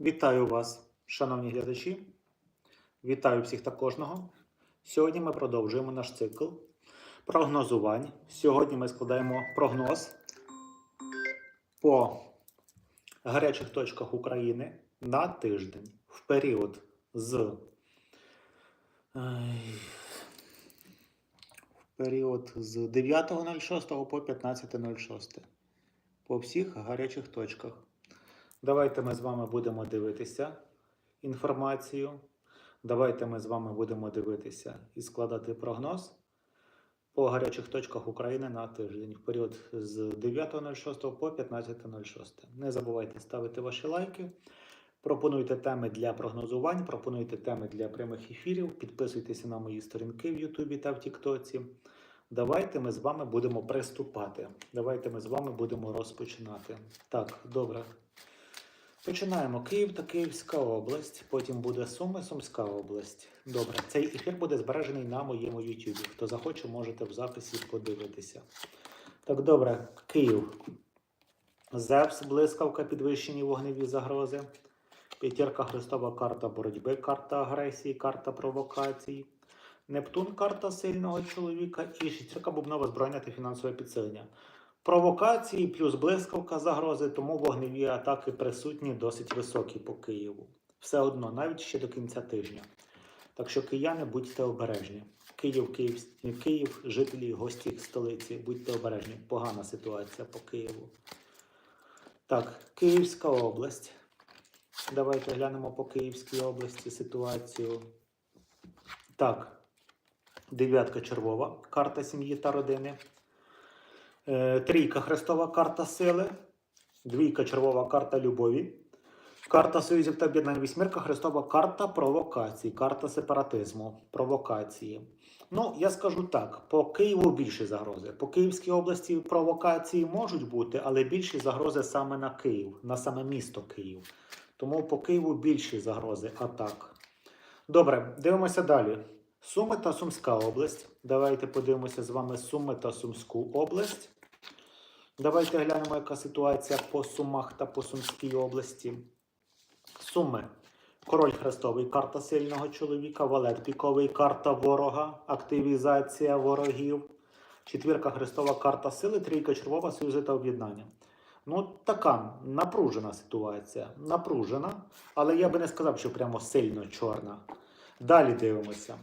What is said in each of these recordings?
Вітаю вас, шановні глядачі. Вітаю всіх та кожного. Сьогодні ми продовжуємо наш цикл прогнозувань. Сьогодні ми складаємо прогноз по гарячих точках України на тиждень в період з в період з 9.06 по 15.06 по всіх гарячих точках. Давайте ми з вами будемо дивитися інформацію. Давайте ми з вами будемо дивитися і складати прогноз по гарячих точках України на тиждень в період з 9.06 по 15.06. Не забувайте ставити ваші лайки. Пропонуйте теми для прогнозувань, пропонуйте теми для прямих ефірів, підписуйтеся на мої сторінки в Ютубі та в Тіктоці. Давайте ми з вами будемо приступати. Давайте ми з вами будемо розпочинати. Так, добре. Починаємо. Київ та Київська область. Потім буде Суми, Сумська область. Добре, цей ефір буде збережений на моєму Ютубі. Хто захоче, можете в записі подивитися. Так, добре, Київ. Зевс, блискавка, підвищені вогневі загрози. П'ятірка Христова карта боротьби, карта агресії, карта провокацій. Нептун карта сильного чоловіка і шістірка бубнова збройне та фінансове підсилення. Провокації плюс блискавка загрози, тому вогневі атаки присутні досить високі по Києву. Все одно, навіть ще до кінця тижня. Так що кияни, будьте обережні. Київ, Київ, Київ, жителі, гості столиці, будьте обережні. Погана ситуація по Києву. Так, Київська область. Давайте глянемо по Київській області ситуацію. Так, дев'ятка червова, карта сім'ї та родини. Е, Трійка хрестова карта сили, двійка червова карта любові, карта союзів та об'єднань вісьмірка хрестова карта провокацій, карта сепаратизму, провокації. Ну, я скажу так: по Києву більші загрози. По Київській області провокації можуть бути, але більші загрози саме на Київ, на саме місто Київ. Тому по Києву більші загрози атак. Добре, дивимося далі. Суми та Сумська область. Давайте подивимося з вами Суми та Сумську область. Давайте глянемо, яка ситуація по Сумах та по Сумській області. Суми. Король Хрестовий, карта сильного чоловіка, валет піковий, карта ворога, активізація ворогів. Четвірка Христова карта сили, трійка червова, союзи та об'єднання. Ну, така напружена ситуація. Напружена, але я би не сказав, що прямо сильно чорна. Далі дивимося.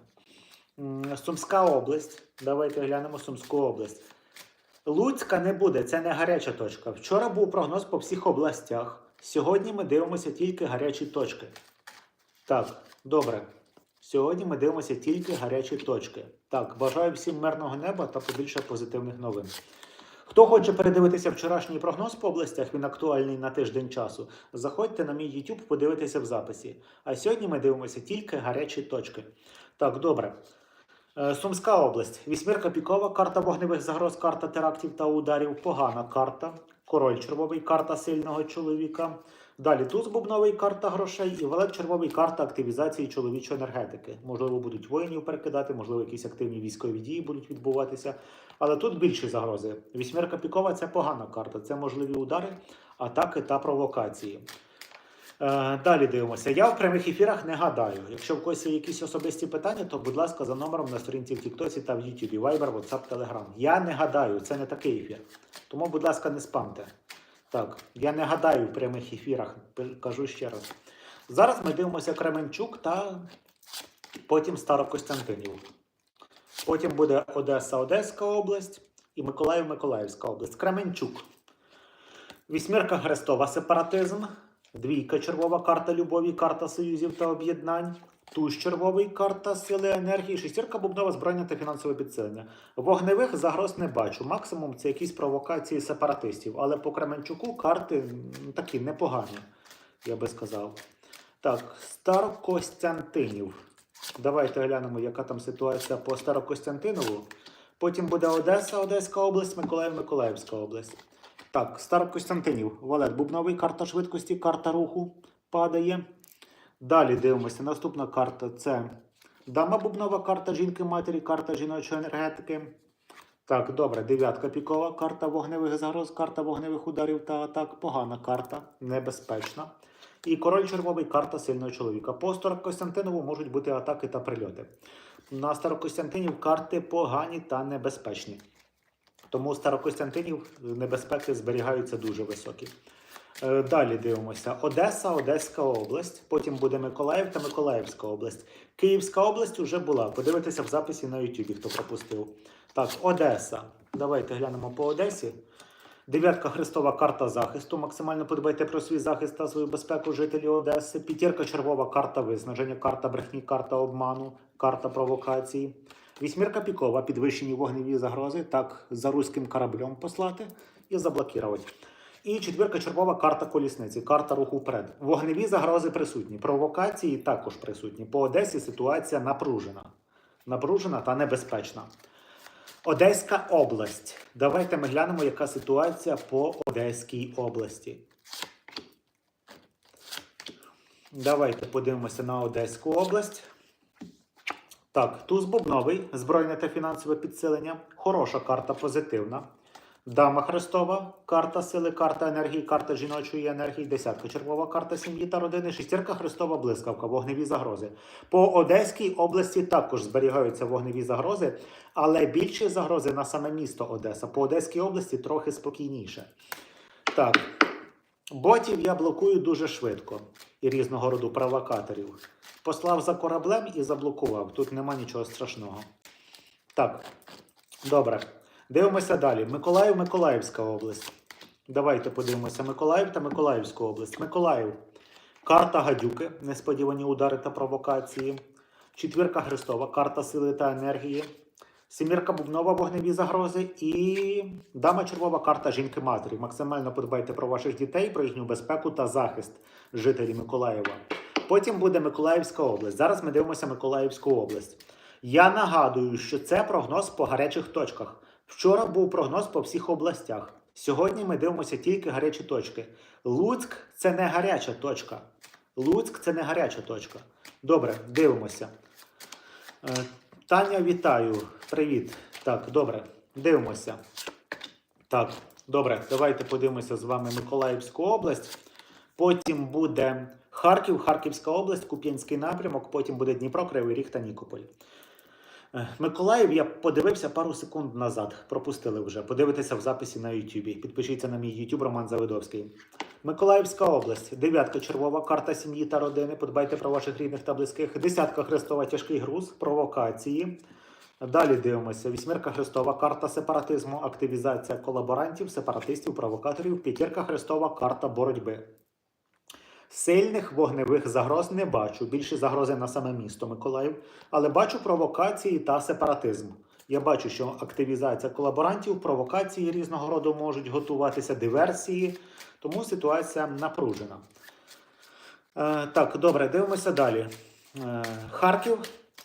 Сумська область. Давайте глянемо Сумську область. Луцька не буде, це не гаряча точка. Вчора був прогноз по всіх областях. Сьогодні ми дивимося тільки гарячі точки. Так, добре. Сьогодні ми дивимося тільки гарячі точки. Так, бажаю всім мирного неба та побільше позитивних новин. Хто хоче передивитися вчорашній прогноз по областях, він актуальний на тиждень часу. Заходьте на мій YouTube, подивитися в записі. А сьогодні ми дивимося тільки гарячі точки. Так, добре. Е, Сумська область. Вісьмірка пікова, карта вогневих загроз, карта терактів та ударів. Погана карта. Король червовий, карта сильного чоловіка. Далі туз бубновий, карта грошей і валет червовий, карта активізації чоловічої енергетики. Можливо, будуть воїнів перекидати, можливо, якісь активні військові дії будуть відбуватися. Але тут більші загрози. Вісьмірка пікова це погана карта. Це можливі удари, атаки та провокації. Е, Далі дивимося. Я в прямих ефірах не гадаю. Якщо в когось є якісь особисті питання, то будь ласка, за номером на сторінці в Тіктосі та в Ютубі, Viber, WhatsApp, Telegram. Я не гадаю, це не такий ефір. Тому, будь ласка, не спамте. Так, я не гадаю в прямих ефірах, кажу ще раз. Зараз ми дивимося Кременчук та потім Старокостянтинів. Потім буде Одеса, Одеська область і Миколаїв, Миколаївська область. Кременчук. Вісьмірка Хрестова сепаратизм. Двійка червова карта любові, карта союзів та об'єднань. Туз червовий карта сили енергії, шестірка бубнова збройня та фінансове підсилення. Вогневих загроз не бачу. Максимум це якісь провокації сепаратистів. Але по Кременчуку карти такі непогані, я би сказав. Так, Старокостянтинів. Давайте глянемо, яка там ситуація по Старокостянтинову. Потім буде Одеса, Одеська область, Миколаїв, Миколаївська область. Так, Старокостянтинів. Валет Бубновий, карта швидкості, карта руху падає. Далі дивимося. Наступна карта це Дама Бубнова, карта жінки-матері, карта жіночої енергетики. Так, добре, дев'ятка пікова, карта вогневих загроз, карта вогневих ударів та атак. Погана карта, небезпечна. І король червовий карта сильного чоловіка. По Старокостянтинову можуть бути атаки та прильоти. На Старокостянтинів карти погані та небезпечні. Тому Старокостянтинів небезпеки зберігаються дуже високі. Е, Далі дивимося: Одеса, Одеська область, потім буде Миколаїв та Миколаївська область. Київська область вже була. Подивитися в записі на Ютубі, хто пропустив. Так, Одеса. Давайте глянемо по Одесі. Дев'ятка Христова карта захисту. Максимально подбайте про свій захист та свою безпеку жителі Одеси. П'ятірка червова карта виснаження, карта брехні, карта обману, карта провокації. Вісьмірка пікова, підвищені вогневі загрози, так за руським кораблем послати і заблокувати. І четвірка червова карта колісниці, карта руху вперед. Вогневі загрози присутні, провокації також присутні. По Одесі ситуація напружена. Напружена та небезпечна. Одеська область. Давайте ми глянемо, яка ситуація по Одеській області. Давайте подивимося на Одеську область. Так, туз бубновий, збройне та фінансове підсилення. Хороша карта позитивна. Дама Христова, карта сили, карта енергії, карта жіночої енергії, десятка червова карта сім'ї та родини, шестірка Христова блискавка, вогневі загрози. По Одеській області також зберігаються вогневі загрози, але більші загрози на саме місто Одеса. По Одеській області трохи спокійніше. Так, ботів я блокую дуже швидко і різного роду провокаторів. Послав за кораблем і заблокував. Тут нема нічого страшного. Так, добре. Дивимося далі. Миколаїв, Миколаївська область. Давайте подивимося Миколаїв та Миколаївську область. Миколаїв. Карта гадюки, несподівані удари та провокації. Четвірка Христова, карта сили та енергії. Сімірка бубнова вогневі загрози і дама червова карта жінки матері. Максимально подбайте про ваших дітей, про їхню безпеку та захист жителів Миколаєва. Потім буде Миколаївська область. Зараз ми дивимося Миколаївську область. Я нагадую, що це прогноз по гарячих точках. Вчора був прогноз по всіх областях. Сьогодні ми дивимося тільки гарячі точки. Луцьк це не гаряча точка. Луцьк це не гаряча точка. Добре, дивимося. Таня, вітаю. Привіт. Так, добре, дивимося. Так, добре, давайте подивимося з вами Миколаївську область. Потім буде Харків, Харківська область, Куп'янський напрямок, потім буде Дніпро, Кривий Ріг та Нікополь. Е, Миколаїв я подивився пару секунд назад. Пропустили вже. Подивитися в записі на Ютубі. Підпишіться на мій Ютуб Роман Завидовський. Миколаївська область. Дев'ятка червова, карта сім'ї та родини. Подбайте про ваших рідних та близьких. Десятка Христова, тяжкий груз, провокації. Далі дивимося. Вісьмірка Христова, карта сепаратизму, активізація колаборантів, сепаратистів, провокаторів. П'ятірка Христова, карта боротьби. Сильних вогневих загроз не бачу. Більше загрози на саме місто Миколаїв, але бачу провокації та сепаратизм. Я бачу, що активізація колаборантів, провокації різного роду можуть готуватися диверсії, тому ситуація напружена. Е, так, добре, дивимося далі. Е, Харків,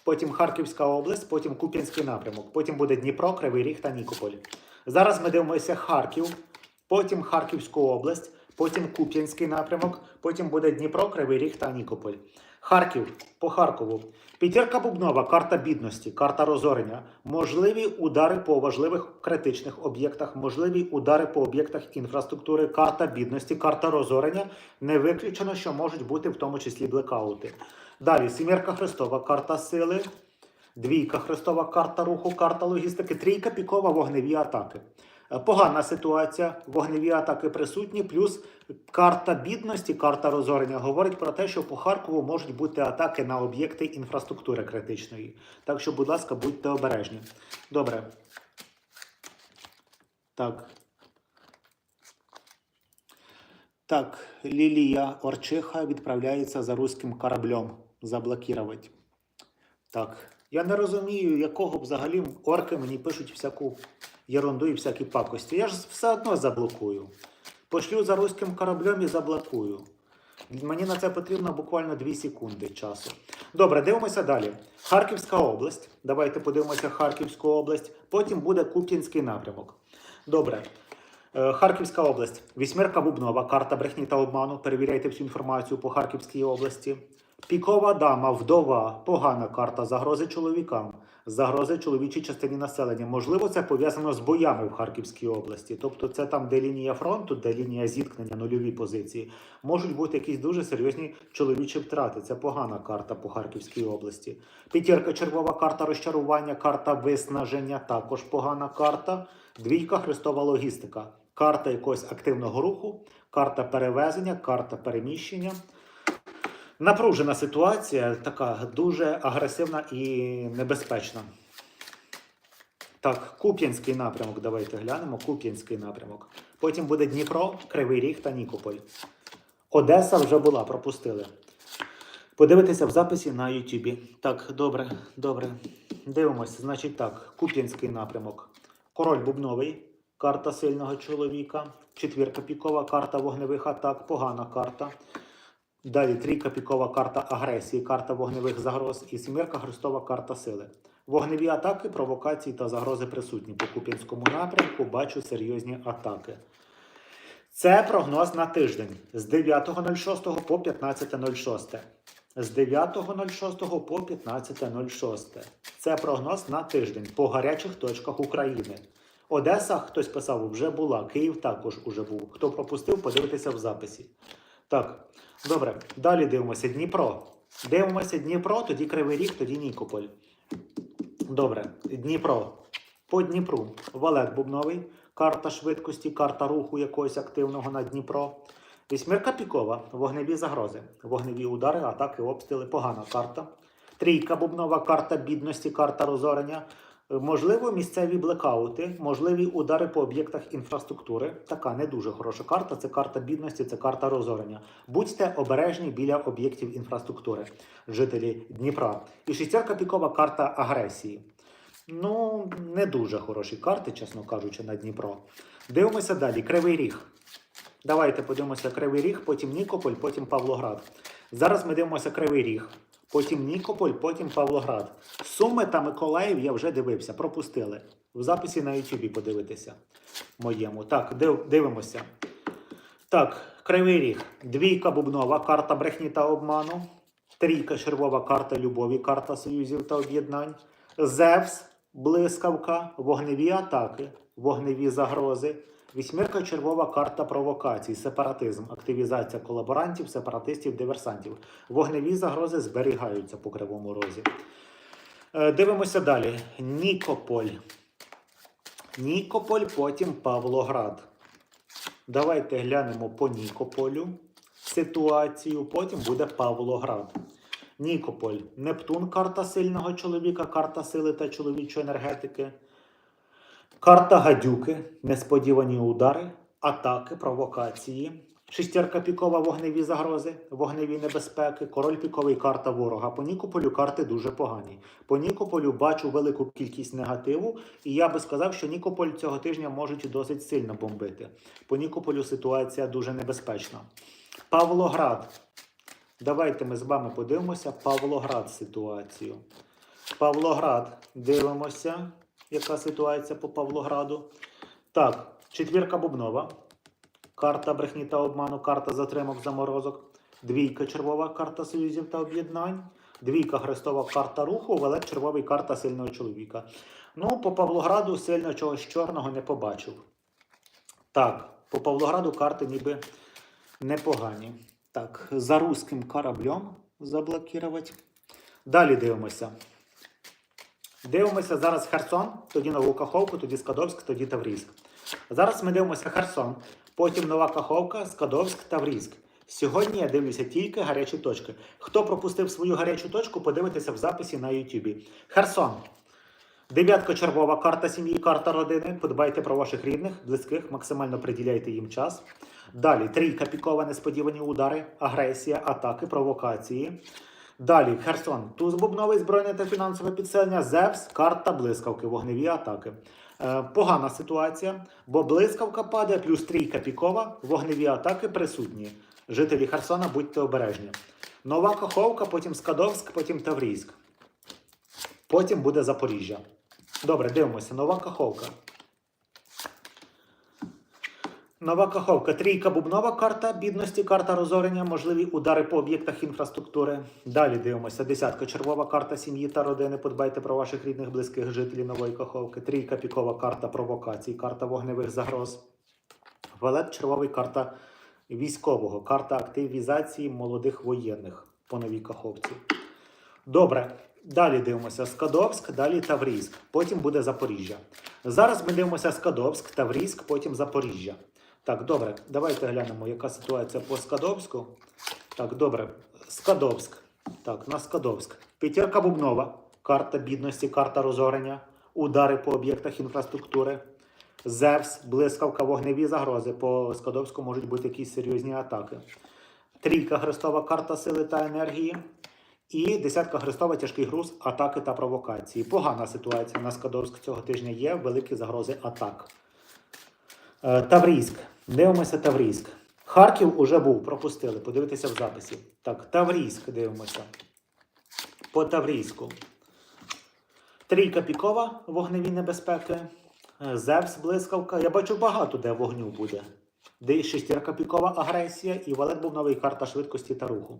потім Харківська область, потім Куп'янський напрямок, потім буде Дніпро, Кривий Ріг та Нікополь. Зараз ми дивимося Харків, потім Харківську область, потім Куп'янський напрямок, потім буде Дніпро, Кривий Ріг та Нікополь. Харків по Харкову. П'ятірка Бубнова, карта бідності, карта розорення, можливі удари по важливих критичних об'єктах, можливі удари по об'єктах інфраструктури, карта бідності, карта розорення. Не виключено, що можуть бути в тому числі блекаути. Далі сімірка Христова, карта сили, двійка Христова, карта руху, карта логістики, трійка пікова, вогневі атаки. Погана ситуація, вогневі атаки присутні, плюс карта бідності, карта розорення говорить про те, що по Харкову можуть бути атаки на об'єкти інфраструктури критичної. Так що, будь ласка, будьте обережні. Добре. Так. Так, Лілія Орчиха відправляється за руським кораблем заблокувати. Так. Я не розумію, якого б взагалі орки мені пишуть всяку ерунду і всякі пакості. Я ж все одно заблокую. Пошлю за руським кораблем і заблокую. Мені на це потрібно буквально 2 секунди часу. Добре, дивимося далі. Харківська область. Давайте подивимося Харківську область. Потім буде Куп'янський напрямок. Добре. Е, Харківська область. Вісьмірка Бубнова, карта брехні та обману. Перевіряйте всю інформацію по Харківській області. Пікова дама, вдова, погана карта загрози чоловікам. загрози чоловічій частині населення. Можливо, це пов'язано з боями в Харківській області. Тобто, це там, де лінія фронту, де лінія зіткнення, нульові позиції, можуть бути якісь дуже серйозні чоловічі втрати. Це погана карта по Харківській області. П'ятірка червова карта розчарування, карта виснаження, також погана карта. Двійка хрестова логістика. Карта якогось активного руху, карта перевезення, карта переміщення. Напружена ситуація, така дуже агресивна і небезпечна. Так, Куп'янський напрямок. Давайте глянемо. Куп'янський напрямок. Потім буде Дніпро, Кривий Ріг та Нікополь. Одеса вже була, пропустили. Подивитися в записі на Ютубі. Так, добре, добре. Дивимося. Значить так, Куп'янський напрямок. Король Бубновий, карта сильного чоловіка. Четвірка пікова, карта вогневих атак, погана карта. Далі трійка пікова карта агресії, карта вогневих загроз і сімірка хрестова карта сили. Вогневі атаки, провокації та загрози присутні. По Куп'янському напрямку бачу серйозні атаки. Це прогноз на тиждень з 9.06 по 15.06. З 9.06 по 15.06. Це прогноз на тиждень по гарячих точках України. Одеса, хтось писав, вже була. Київ також уже був. Хто пропустив, подивитися в записі. Так, добре. Далі дивимося Дніпро. Дивимося Дніпро, тоді Кривий Ріг, тоді Нікополь. Добре, Дніпро. По Дніпру. Валет Бубновий. Карта швидкості, карта руху якогось активного на Дніпро. Вісьмірка пікова, вогневі загрози, вогневі удари, атаки, обстріли, погана карта. Трійка бубнова, карта бідності, карта розорення. Можливо, місцеві блекаути, можливі удари по об'єктах інфраструктури. Така не дуже хороша карта. Це карта бідності, це карта розорення. Будьте обережні біля об'єктів інфраструктури, жителі Дніпра. І шістярка пікова карта агресії. Ну, не дуже хороші карти, чесно кажучи, на Дніпро. Дивимося далі. Кривий ріг. Давайте подивимося Кривий Ріг, потім Нікополь, потім Павлоград. Зараз ми дивимося Кривий Ріг, потім Нікополь, потім Павлоград. Суми та Миколаїв я вже дивився, пропустили. В записі на Ютубі подивитися моєму. Так, див, дивимося. Так, Кривий Ріг. Двійка бубнова, карта брехні та обману. Трійка червова карта любові, карта союзів та об'єднань. Зевс, блискавка, вогневі атаки, вогневі загрози. Вісьмірка червова карта провокацій, сепаратизм, активізація колаборантів, сепаратистів, диверсантів. Вогневі загрози зберігаються по кривому розі. Е, Дивимося далі. Нікополь. Нікополь, потім Павлоград. Давайте глянемо по Нікополю ситуацію, потім буде Павлоград. Нікополь. Нептун, карта сильного чоловіка, карта сили та чоловічої енергетики. Карта гадюки, несподівані удари, атаки, провокації. Шістірка пікова, вогневі загрози, вогневі небезпеки, король піковий карта ворога. По Нікополю карти дуже погані. По Нікополю бачу велику кількість негативу, і я би сказав, що Нікополь цього тижня можуть досить сильно бомбити. По Нікополю ситуація дуже небезпечна. Павлоград. Давайте ми з вами подивимося Павлоград ситуацію. Павлоград. Дивимося, яка ситуація по Павлограду. Так, четвірка бубнова. Карта брехні та обману, карта затримок заморозок. Двійка червова карта союзів та об'єднань. Двійка хрестова карта руху, велет червовий карта сильного чоловіка. Ну, по Павлограду сильно чогось чорного не побачив. Так, по Павлограду карти ніби непогані. Так, за руським кораблем заблокувати. Далі дивимося. Дивимося зараз Херсон, тоді Нову Каховку, тоді Скадовськ, тоді Таврійськ. Зараз ми дивимося Херсон, потім Нова Каховка, Скадовськ, Таврійськ. Сьогодні я дивлюся тільки гарячі точки. Хто пропустив свою гарячу точку, подивитися в записі на Ютубі. Херсон. Дев'ятка червова, карта сім'ї, карта родини. Подбайте про ваших рідних, близьких, максимально приділяйте їм час. Далі трійка пікова, несподівані удари, агресія, атаки, провокації. Далі Херсон, туз бубновий збройне та фінансове підсилення, Зевс, карта блискавки, вогневі атаки. Е, погана ситуація, бо блискавка падає, плюс трійка пікова, вогневі атаки присутні. Жителі Херсона, будьте обережні. Нова Каховка, потім Скадовськ, потім Таврійськ. Потім буде Запоріжжя. Добре, дивимося. Нова Каховка. Нова каховка. Трійка бубнова карта бідності, карта розорення, можливі удари по об'єктах інфраструктури. Далі дивимося. Десятка червова карта сім'ї та родини. Подбайте про ваших рідних, близьких жителів нової каховки. Трійка пікова карта провокацій, карта вогневих загроз. Валет червовий карта військового, карта активізації молодих воєнних по новій каховці. Добре. Далі дивимося Скадовськ, далі Таврійськ, потім буде Запоріжжя. Зараз ми дивимося Скадовськ, Таврійськ, потім Запоріжжя. Так, добре, давайте глянемо, яка ситуація по Скадовську. Так, добре. Скадовськ. Так, на Скадовськ. П'ятірка Бубнова, карта бідності, карта розорення, удари по об'єктах інфраструктури. Зевс, блискавка, вогневі загрози. По Скадовську можуть бути якісь серйозні атаки. Трійка Христова карта сили та енергії. І десятка Христова тяжкий груз, атаки та провокації. Погана ситуація на Скадовськ цього тижня є. Великі загрози атак. Е, Таврійськ. Дивимося Таврійськ. Харків уже був, пропустили. Подивитися в записі. Так, Таврійськ дивимося. По Таврійську. Трійка пікова, вогневі небезпеки. Е, Зевс, блискавка. Я бачу багато де вогню буде. Де шестірка пікова агресія і валет був новий карта швидкості та руху.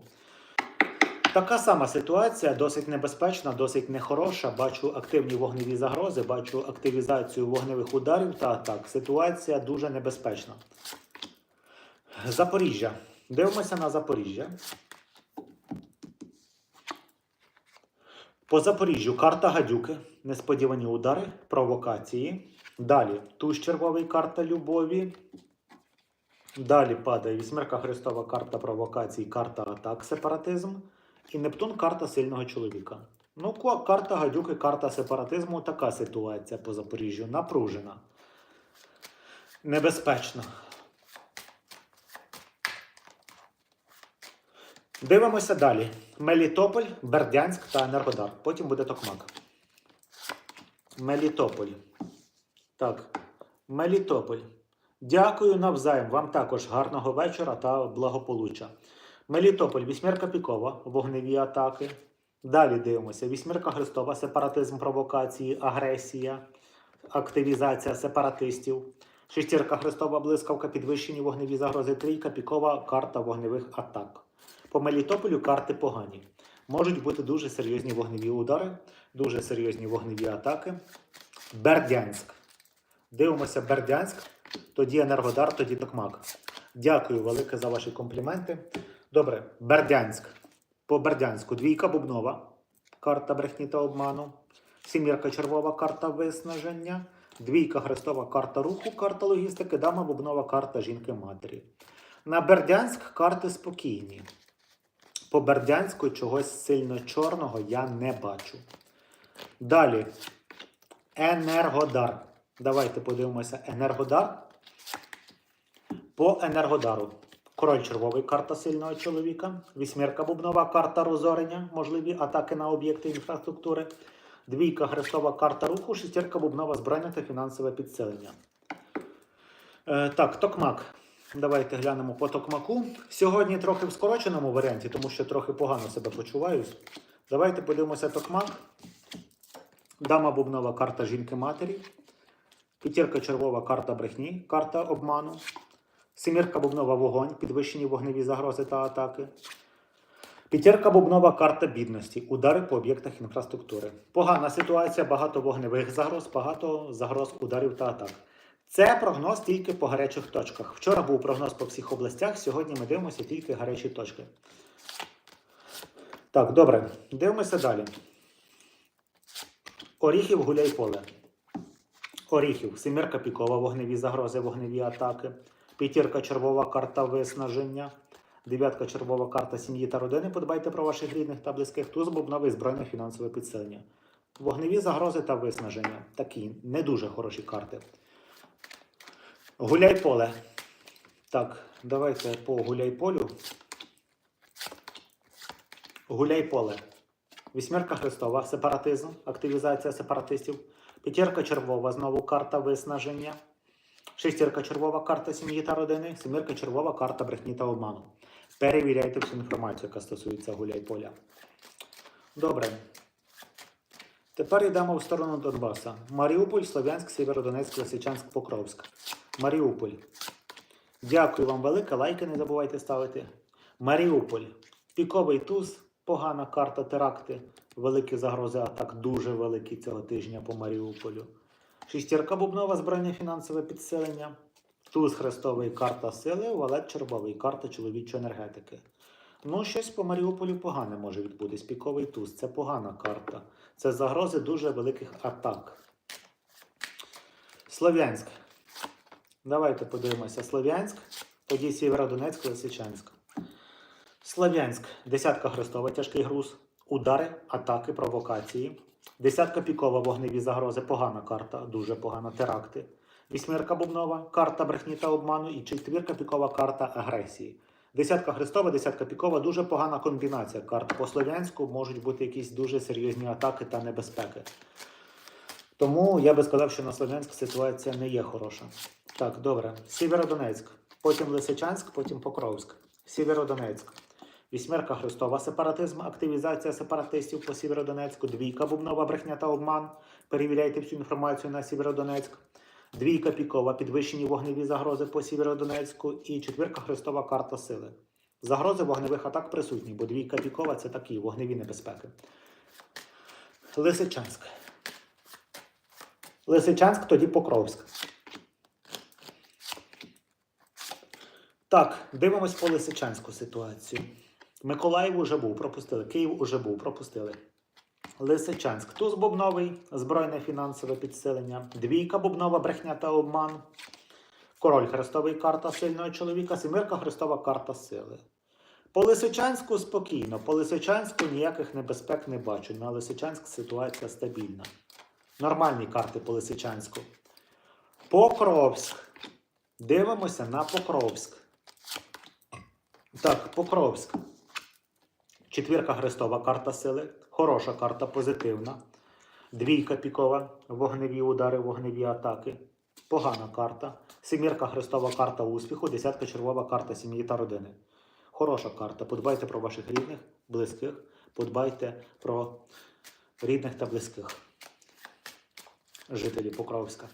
Така сама ситуація, досить небезпечна, досить нехороша. Бачу активні вогневі загрози, бачу активізацію вогневих ударів та атак. Ситуація дуже небезпечна. Запоріжжя. Дивимося на Запоріжжя. По Запоріжжю карта гадюки, несподівані удари, провокації. Далі туз червовий карта любові. Далі падає вісьмерка Христова карта провокацій, карта атак, сепаратизм. І Нептун карта сильного чоловіка. Ну, карта гадюки, карта сепаратизму. Така ситуація по Запоріжжю. Напружена. Небезпечна. Дивимося далі. Мелітополь, Бердянськ та Енергодар. Потім буде Токмак. Мелітополь. Так. Мелітополь. Дякую навзаєм. Вам також гарного вечора та благополуччя. Мелітополь, вісьмірка Пікова, вогневі атаки. Далі дивимося. Вісьмірка Христова, сепаратизм, провокації, агресія, активізація сепаратистів. Шестірка Христова, блискавка, підвищені вогневі загрози. Трійка Пікова, карта вогневих атак. По Мелітополю карти погані. Можуть бути дуже серйозні вогневі удари, дуже серйозні вогневі атаки. Бердянськ. Дивимося Бердянськ, тоді Енергодар, тоді Токмак. Дякую велике за ваші компліменти. Добре, Бердянськ. По Бердянську двійка бубнова, карта брехні та обману. Сімірка червова карта виснаження. Двійка хрестова карта руху, карта логістики, дама бубнова карта жінки-матері. На Бердянськ карти спокійні. По Бердянську чогось сильно чорного я не бачу. Далі. Енергодар. Давайте подивимося. Енергодар. По Енергодару. Король червовий карта сильного чоловіка. Вісьмірка бубнова карта розорення. Можливі атаки на об'єкти інфраструктури. Двійка хрестова карта руху. Шестірка бубнова збройне та фінансове підсилення. Е, так, Токмак. Давайте глянемо по Токмаку. Сьогодні трохи в скороченому варіанті, тому що трохи погано себе почуваюсь. Давайте подивимося Токмак. Дама бубнова карта жінки-матері. П'ятірка червова карта брехні, карта обману. Семірка бубнова вогонь, підвищені вогневі загрози та атаки. П'ятірка бубнова карта бідності, удари по об'єктах інфраструктури. Погана ситуація, багато вогневих загроз, багато загроз ударів та атак. Це прогноз тільки по гарячих точках. Вчора був прогноз по всіх областях, сьогодні ми дивимося тільки гарячі точки. Так, добре, дивимося далі. Оріхів гуляй поле. Оріхів, семірка пікова, вогневі загрози, вогневі атаки. П'ятірка червова карта виснаження. Дев'ятка червова карта сім'ї та родини. Подбайте про ваших рідних та близьких. Туз бубновий збройне фінансове підсилення. Вогневі загрози та виснаження. Такі не дуже хороші карти. Гуляй поле. Так, давайте по гуляй полю. Гуляй поле. Вісьмірка Христова, сепаратизм, активізація сепаратистів. П'ятірка червова, знову карта виснаження. Шестірка червова карта сім'ї та родини. Семірка червова карта брехні та обману. Перевіряйте всю інформацію, яка стосується гуляй поля. Добре. Тепер йдемо в сторону Донбаса. Маріуполь, Слов'янськ, Сєвєродонецьк, Лисичанськ, Покровськ. Маріуполь. Дякую вам велике. Лайки не забувайте ставити. Маріуполь. Піковий туз. Погана карта теракти. Великі загрози атак. Дуже великі цього тижня по Маріуполю. Шістірка бубнова збройне фінансове підсилення. Туз хрестовий карта сили, валет червовий карта чоловічої енергетики. Ну, щось по Маріуполю погане може відбутись. Піковий туз. Це погана карта. Це загрози дуже великих атак. Слов'янськ. Давайте подивимося. Слов'янськ, тоді Сєвєродонецьк, Лисичанськ. Слов'янськ. Десятка хрестова, тяжкий груз. Удари, атаки, провокації. Десятка пікова, вогневі загрози. Погана карта, дуже погана. Теракти. Вісьмірка бубнова, карта брехні та обману. І четвірка пікова карта агресії. Десятка хрестова, десятка пікова, дуже погана комбінація карт. По Слов'янську можуть бути якісь дуже серйозні атаки та небезпеки. Тому я би сказав, що на Слов'янськ ситуація не є хороша. Так, добре. Сєвєродонецьк, потім Лисичанськ, потім Покровськ. Сєвєродонецьк. Вісьмерка Христова, сепаратизм, активізація сепаратистів по Сєвєродонецьку, двійка бубнова брехня та обман. Перевіряйте всю інформацію на Сєвєродонецьк. Двійка пікова, підвищені вогневі загрози по Сєвєродонецьку і четвірка Христова карта сили. Загрози вогневих атак присутні, бо двійка пікова це такі вогневі небезпеки. Лисичанськ. Лисичанськ, тоді Покровськ. Так, дивимось по Лисичанську ситуацію. Миколаїв уже був, пропустили. Київ уже був, пропустили. Лисичанськ. Туз бубновий, збройне фінансове підсилення. Двійка бубнова, брехня та обман. Король хрестовий карта сильного чоловіка. Семірка хрестова карта сили. По Лисичанську спокійно. По Лисичанську ніяких небезпек не бачу. На Лисичанськ ситуація стабільна. Нормальні карти по Лисичанську. Покровськ. Дивимося на Покровськ. Так, Покровськ. Четвірка Христова карта сили. Хороша карта, позитивна. Двійка пікова, вогневі удари, вогневі атаки. Погана карта. Семірка Христова карта успіху, десятка червова карта сім'ї та родини. Хороша карта. Подбайте про ваших рідних, близьких. Подбайте про рідних та близьких жителів Покровська.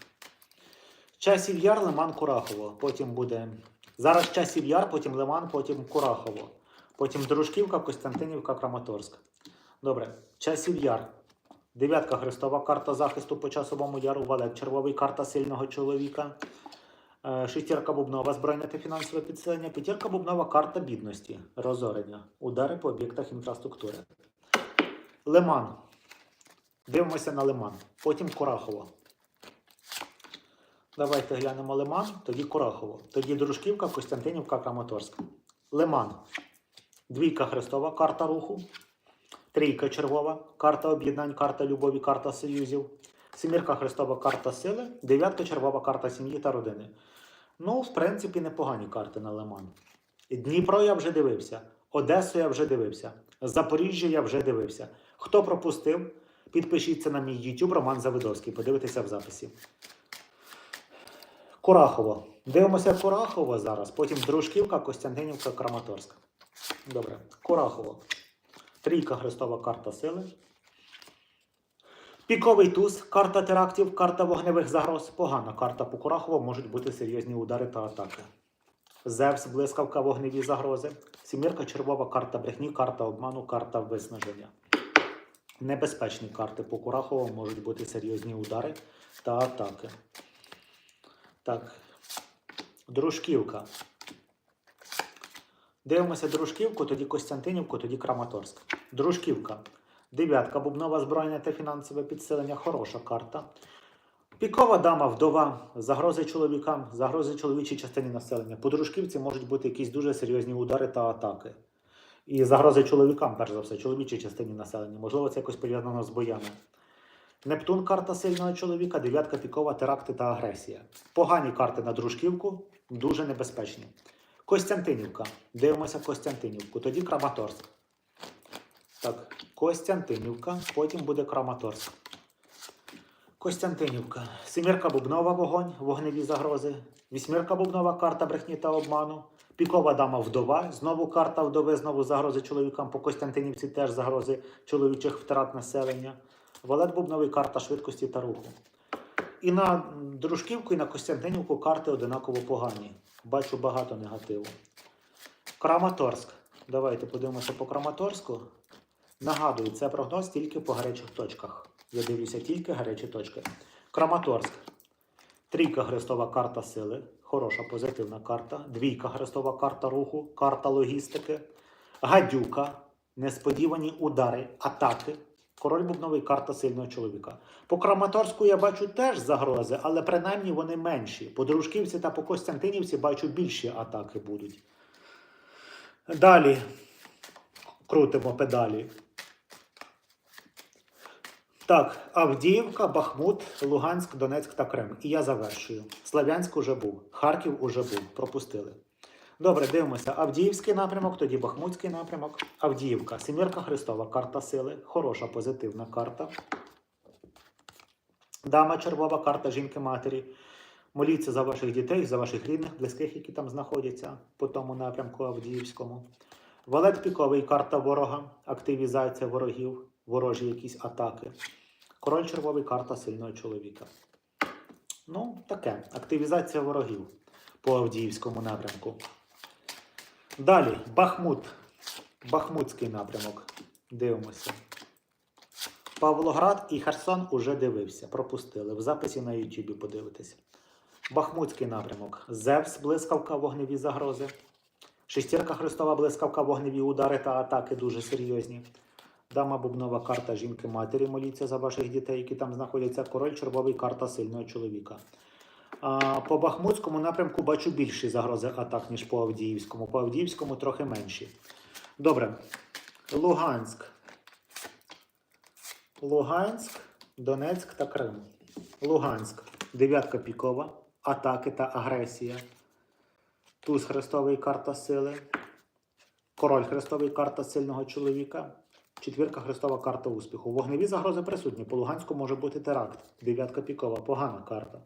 Часів Яр, Лиман, Курахово. Потім буде. Зараз Часів Яр, потім Лиман, потім Курахово. Потім Дружківка, Костянтинівка, Краматорськ. Добре. Часів Яр. Дев'ятка Христова, карта захисту по часовому яру, валет, червовий карта сильного чоловіка. Е, Шестірка бубнова, збройне та фінансове підсилення. П'ятірка бубнова, карта бідності, розорення, удари по об'єктах інфраструктури. Лиман. Дивимося на Лиман. Потім Курахово. Давайте глянемо Лиман, тоді Курахово. Тоді Дружківка, Костянтинівка, Краматорськ. Лиман. Двійка Христова, карта руху. Трійка червова, карта об'єднань, карта любові, карта союзів. Семірка Христова, карта сили. Дев'ятка червова, карта сім'ї та родини. Ну, в принципі, непогані карти на Лиман. Дніпро я вже дивився. Одесу я вже дивився. Запоріжжя я вже дивився. Хто пропустив, підпишіться на мій YouTube Роман Завидовський. Подивитися в записі. Курахово. Дивимося Курахово зараз. Потім Дружківка, Костянтинівка, Краматорськ. Добре. Курахово. Трійка Христова карта сили. Піковий туз, карта терактів, карта вогневих загроз. Погана карта по Курахово можуть бути серйозні удари та атаки. Зевс, блискавка, вогневі загрози. Сімірка, червова карта брехні, карта обману, карта виснаження. Небезпечні карти по Курахово можуть бути серйозні удари та атаки. Так. Дружківка. Дивимося Дружківку, тоді Костянтинівку, тоді Краматорськ. Дружківка. Дев'ятка. Бубнова збройне та фінансове підсилення. Хороша карта. Пікова дама, вдова, загрози чоловікам, загрози чоловічій частині населення. По дружківці можуть бути якісь дуже серйозні удари та атаки. І загрози чоловікам, перш за все, чоловічій частині населення. Можливо, це якось пов'язано з боями. Нептун карта сильного чоловіка, дев'ятка пікова, теракти та агресія. Погані карти на дружківку, дуже небезпечні. Костянтинівка. Дивимося Костянтинівку. Тоді Краматорськ. Так, Костянтинівка, потім буде Краматорськ. Костянтинівка. Семірка бубнова вогонь, вогневі загрози. Вісьмірка бубнова карта брехні та обману. Пікова дама вдова. Знову карта вдови, знову загрози чоловікам. По Костянтинівці теж загрози чоловічих втрат населення. Валет бубновий карта швидкості та руху. І на Дружківку, і на Костянтинівку карти одинаково погані. Бачу багато негативу. Краматорськ. Давайте подивимося по Краматорську. Нагадую, це прогноз тільки по гарячих точках. Я дивлюся тільки гарячі точки. Краматорськ. Трійка хрестова карта сили. Хороша позитивна карта. Двійка хрестова карта руху, карта логістики. Гадюка. Несподівані удари, атаки. Король бубновий карта сильного чоловіка. По Краматорську я бачу теж загрози, але принаймні вони менші. По Дружківці та по Костянтинівці бачу більші атаки будуть. Далі крутимо педалі. Так, Авдіївка, Бахмут, Луганськ, Донецьк та Крим. І я завершую. Славянськ уже був, Харків уже був. Пропустили. Добре, дивимося. Авдіївський напрямок, тоді Бахмутський напрямок. Авдіївка, Семірка Христова, карта сили. Хороша позитивна карта. Дама червова, карта жінки-матері. Моліться за ваших дітей, за ваших рідних, близьких, які там знаходяться по тому напрямку Авдіївському. Валет піковий, карта ворога, активізація ворогів, ворожі якісь атаки. Король червовий, карта сильного чоловіка. Ну, таке. Активізація ворогів по Авдіївському напрямку. Далі, Бахмут. Бахмутський напрямок. Дивимося. Павлоград і Херсон уже дивився. Пропустили. В записі на Ютубі подивитись. Бахмутський напрямок. Зевс, блискавка, вогневі загрози. Шестірка Христова, блискавка, вогневі удари та атаки дуже серйозні. Дама бубнова карта жінки матері. Моліться за ваших дітей, які там знаходяться. Король червовий карта сильного чоловіка. По Бахмутському напрямку бачу більші загрози атак, ніж по Авдіївському. По Авдіївському трохи менші. Добре. Луганськ. Луганськ, Донецьк та Крим. Луганськ. Дев'ятка пікова. Атаки та агресія. Туз Хрестовий карта сили. Король Хрестовий карта сильного чоловіка. Четвірка Хрестова карта успіху. Вогневі загрози присутні. По Луганську може бути теракт. Дев'ятка пікова. Погана карта.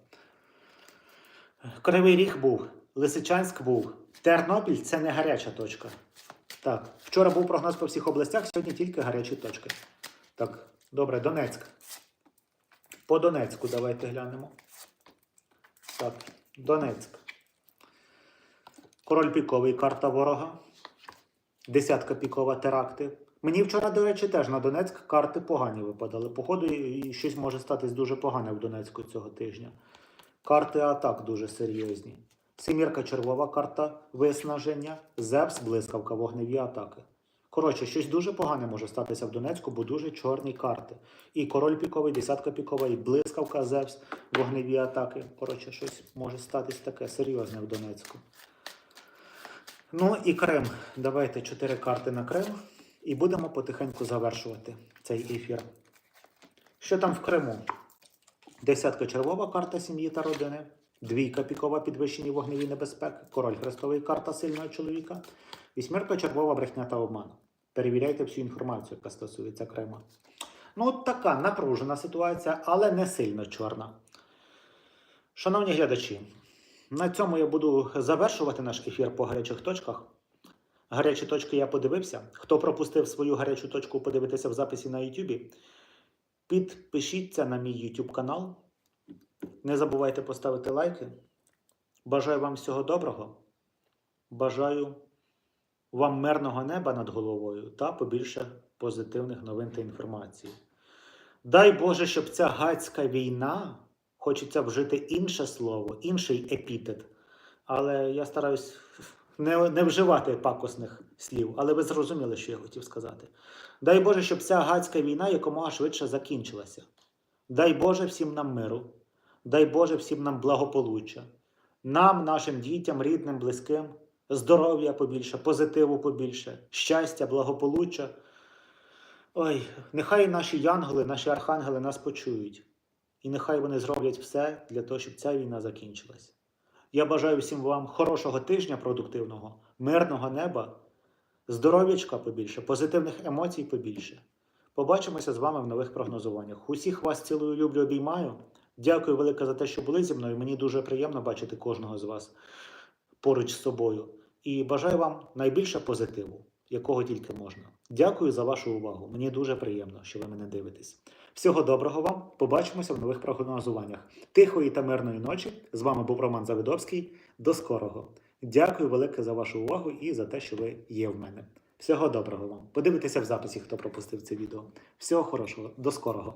Кривий Ріг був. Лисичанськ був. Тернопіль це не гаряча точка. Так, вчора був прогноз по всіх областях, сьогодні тільки гарячі точки. Так, добре, Донецьк. По Донецьку давайте глянемо. Так, Донецьк. Король піковий, карта ворога. Десятка пікова теракти. Мені вчора, до речі, теж на Донецьк карти погані випадали. Походу, і щось може статись дуже погане в Донецьку цього тижня. Карти атак дуже серйозні. Семірка червова карта виснаження, Зевс, блискавка, вогневі атаки. Коротше, щось дуже погане може статися в Донецьку, бо дуже чорні карти. І король піковий, десятка пікова, і блискавка, Зевс, вогневі атаки. Коротше, щось може статись таке серйозне в Донецьку. Ну і Крим. Давайте чотири карти на Крим. І будемо потихеньку завершувати цей ефір. Що там в Криму? Десятка червова карта сім'ї та родини. Двійка пікова підвищені вогневі небезпеки. Король хрестовий карта сильного чоловіка. Вісьмерка червова брехня та обман. Перевіряйте всю інформацію, яка стосується Крима. Ну, от така напружена ситуація, але не сильно чорна. Шановні глядачі, на цьому я буду завершувати наш ефір по гарячих точках. Гарячі точки я подивився. Хто пропустив свою гарячу точку подивитися в записі на YouTube, підпишіться на мій YouTube канал. Не забувайте поставити лайки. Бажаю вам всього доброго. Бажаю вам мирного неба над головою та побільше позитивних новин та інформації. Дай Боже, щоб ця гацька війна, хочеться вжити інше слово, інший епітет. Але я стараюсь не, не вживати пакосних слів, але ви зрозуміли, що я хотів сказати. Дай Боже, щоб ця гацька війна якомога швидше закінчилася. Дай Боже всім нам миру. Дай Боже всім нам благополуччя, нам, нашим дітям, рідним, близьким, здоров'я побільше, позитиву побільше, щастя, благополуччя. Ой, нехай наші янголи, наші архангели нас почують. І нехай вони зроблять все для того, щоб ця війна закінчилась. Я бажаю всім вам хорошого тижня продуктивного, мирного неба, здоров'ячка побільше, позитивних емоцій побільше. Побачимося з вами в нових прогнозуваннях. Усіх вас цілую, люблю, обіймаю. Дякую велике за те, що були зі мною. Мені дуже приємно бачити кожного з вас поруч з собою. І бажаю вам найбільше позитиву, якого тільки можна. Дякую за вашу увагу. Мені дуже приємно, що ви мене дивитесь. Всього доброго вам. Побачимося в нових прогнозуваннях. Тихої та мирної ночі. З вами був Роман Завидовський. До скорого. Дякую велике за вашу увагу і за те, що ви є в мене. Всього доброго вам. Подивитися в записі, хто пропустив це відео. Всього хорошого, до скорого.